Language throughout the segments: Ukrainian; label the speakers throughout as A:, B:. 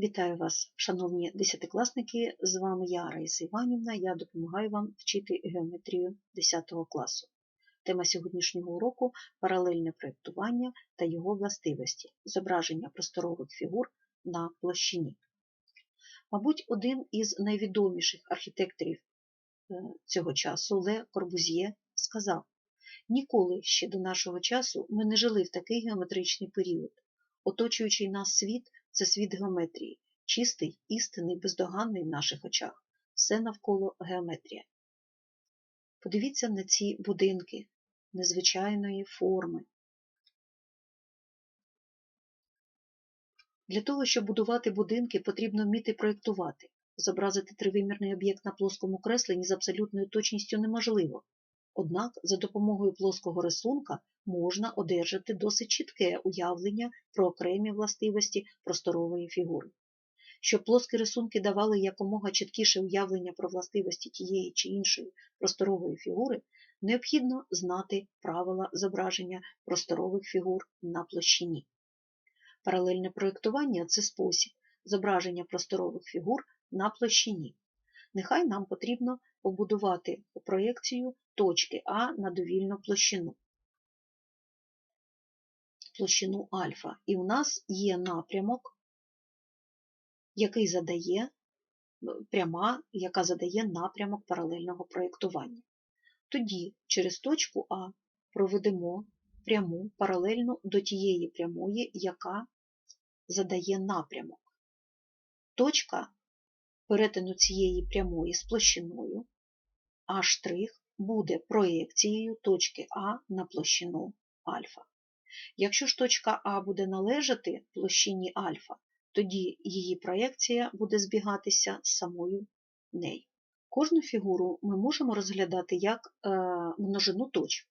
A: Вітаю вас, шановні десятикласники! З вами я, Раїса Іванівна. Я допомагаю вам вчити геометрію 10 класу. Тема сьогоднішнього уроку паралельне проєктування та його властивості, зображення просторових фігур на площині. Мабуть, один із найвідоміших архітекторів е, цього часу Ле Корбузьє сказав: ніколи ще до нашого часу ми не жили в такий геометричний період. Оточуючий нас світ це світ геометрії, чистий, істинний, бездоганний в наших очах. Все навколо геометрія. Подивіться на ці будинки незвичайної форми. Для того, щоб будувати будинки, потрібно вміти проєктувати. Зобразити тривимірний об'єкт на плоскому кресленні з абсолютною точністю неможливо. Однак за допомогою плоского рисунка можна одержати досить чітке уявлення про окремі властивості просторової фігури. Щоб плоскі рисунки давали якомога чіткіше уявлення про властивості тієї чи іншої просторової фігури, необхідно знати правила зображення просторових фігур на площині. Паралельне проєктування це спосіб зображення просторових фігур на площині. Нехай нам потрібно побудувати проєкцію точки А на довільну площину. Площину альфа. І у нас є напрямок, який задає пряма, яка задає напрямок паралельного проєктування. Тоді через точку А проведемо пряму паралельно до тієї прямої, яка задає напрямок. Точка перетину цієї прямої з площиною А' буде проєкцією точки А на площину альфа. Якщо ж точка А буде належати площині альфа, тоді її проєкція буде збігатися з самою нею. Кожну фігуру ми можемо розглядати як е, множину точок.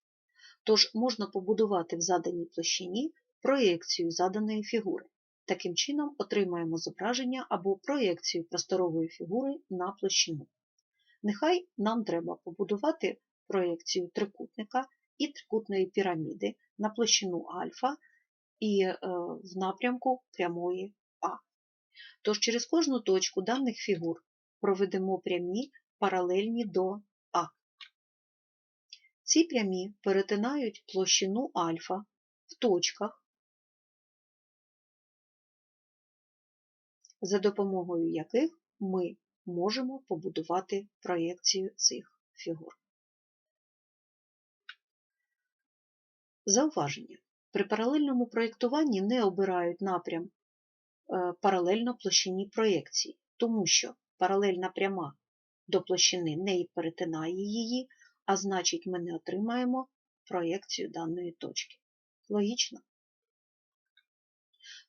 A: Тож можна побудувати в заданій площині проєкцію заданої фігури. Таким чином отримаємо зображення або проєкцію просторової фігури на площину. Нехай нам треба побудувати проєкцію трикутника і трикутної піраміди на площину альфа і е, в напрямку прямої А. Тож через кожну точку даних фігур проведемо прямі паралельні до А. Ці прямі перетинають площину альфа в точках, за допомогою яких ми можемо побудувати проєкцію цих фігур. Зауваження. При паралельному проєктуванні не обирають напрям е, паралельно площині проєкції, тому що паралельна пряма до площини не перетинає її, а значить ми не отримаємо проєкцію даної точки. Логічно?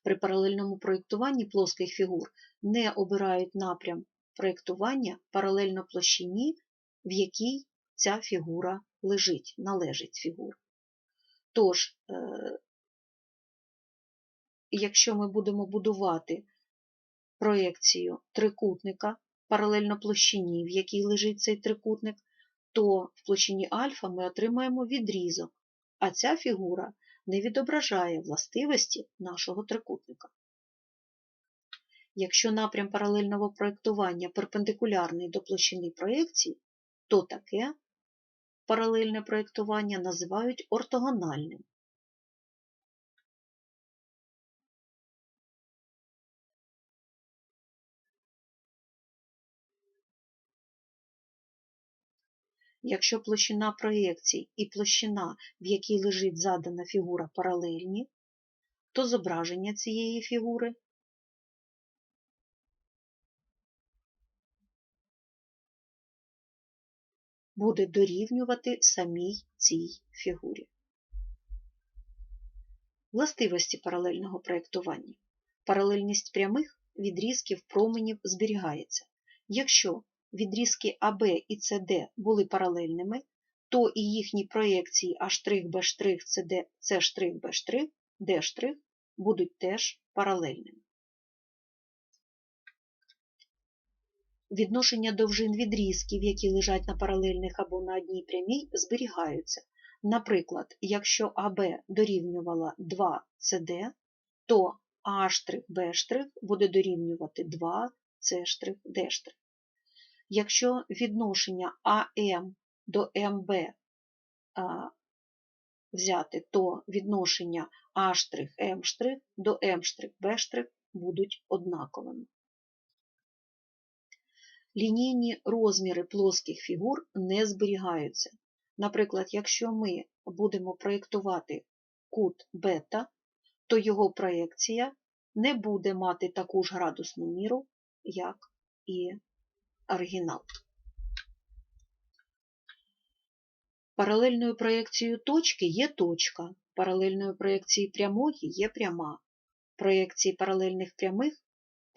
A: При паралельному проєктуванні плоских фігур не обирають напрям проєктування паралельно площині, в якій ця фігура лежить, належить фігура. Тож, е, якщо ми будемо будувати проєкцію трикутника паралельно площині, в якій лежить цей трикутник, то в площині альфа ми отримаємо відрізок, а ця фігура не відображає властивості нашого трикутника. Якщо напрям паралельного проєктування перпендикулярний до площини проєкції, то таке паралельне проєктування називають ортогональним. Якщо площина проєкцій і площина, в якій лежить задана фігура паралельні, то зображення цієї фігури буде дорівнювати самій цій фігурі. Властивості паралельного проєктування. Паралельність прямих відрізків променів зберігається. Якщо відрізки АБ і СД були паралельними, то і їхні проєкції А', Б', СД, Д' будуть теж паралельними. Відношення довжин відрізків, які лежать на паралельних або на одній прямій, зберігаються. Наприклад, якщо АБ дорівнювала 2 cd, то А', буде дорівнювати 2 С', Якщо відношення АМ до МБ взяти, то відношення А', до М', будуть однаковими. Лінійні розміри плоских фігур не зберігаються. Наприклад, якщо ми будемо проєктувати кут бета, то його проєкція не буде мати таку ж градусну міру, як і оригінал. Паралельною проєкцією точки є точка, паралельною проєкцією прямої є пряма. Проєкції паралельних прямих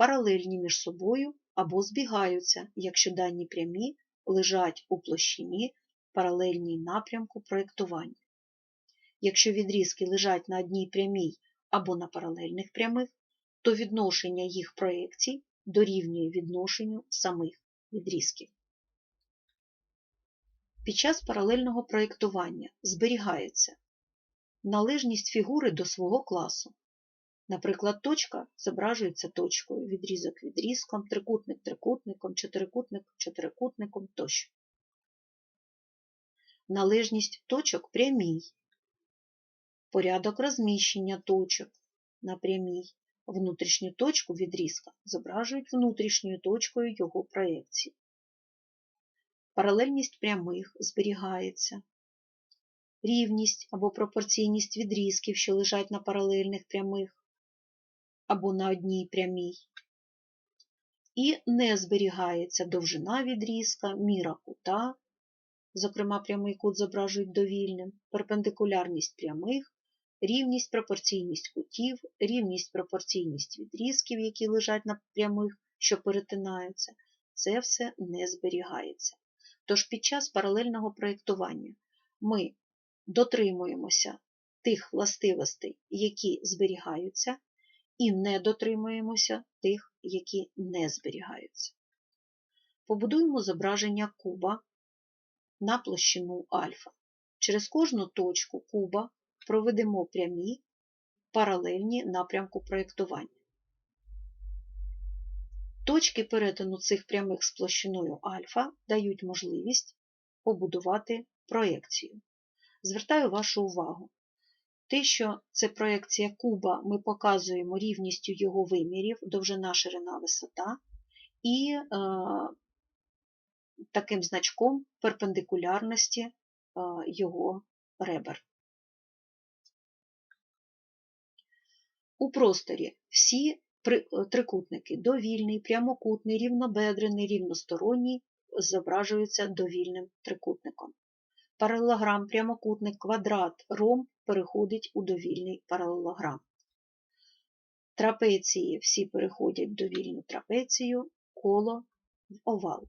A: паралельні між собою або збігаються, якщо дані прямі лежать у площині паралельній напрямку проєктування. Якщо відрізки лежать на одній прямій або на паралельних прямих, то відношення їх проєкцій дорівнює відношенню самих відрізків. Під час паралельного проєктування зберігається належність фігури до свого класу. Наприклад, точка зображується точкою, відрізок відрізком, трикутник трикутником, чотирикутник чотирикутником тощо. Належність точок прямій. Порядок розміщення точок на прямій. Внутрішню точку відрізка зображують внутрішньою точкою його проєкції. Паралельність прямих зберігається. Рівність або пропорційність відрізків, що лежать на паралельних прямих або на одній прямій. І не зберігається довжина відрізка, міра кута, зокрема прямий кут зображують довільним, перпендикулярність прямих, рівність, пропорційність кутів, рівність, пропорційність відрізків, які лежать на прямих, що перетинаються, це все не зберігається. Тож під час паралельного проєктування ми дотримуємося тих властивостей, які зберігаються, і не дотримуємося тих, які не зберігаються. Побудуємо зображення куба на площину альфа. Через кожну точку куба проведемо прямі паралельні напрямку проєктування. Точки перетину цих прямих з площиною альфа дають можливість побудувати проєкцію. Звертаю вашу увагу. Те, що це проєкція куба, ми показуємо рівністю його вимірів, довжина, ширина, висота, і е, таким значком перпендикулярності е, його ребер. У просторі всі трикутники довільний, прямокутний, рівнобедрений, рівносторонній зображуються довільним трикутником. Паралелограм, прямокутник, квадрат, ромб переходить у довільний паралелограм. Трапеції всі переходять в довільну трапецію, коло в овал,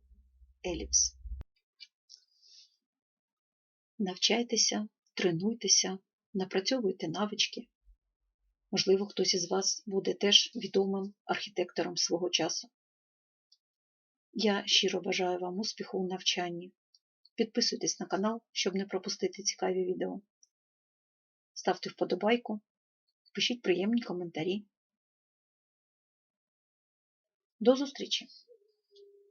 A: еліпс. Навчайтеся, тренуйтеся, напрацьовуйте навички. Можливо, хтось із вас буде теж відомим архітектором свого часу. Я щиро бажаю вам успіху у навчанні. Підписуйтесь на канал, щоб не пропустити цікаві відео. Ставте вподобайку, пишіть приємні коментарі. До зустрічі!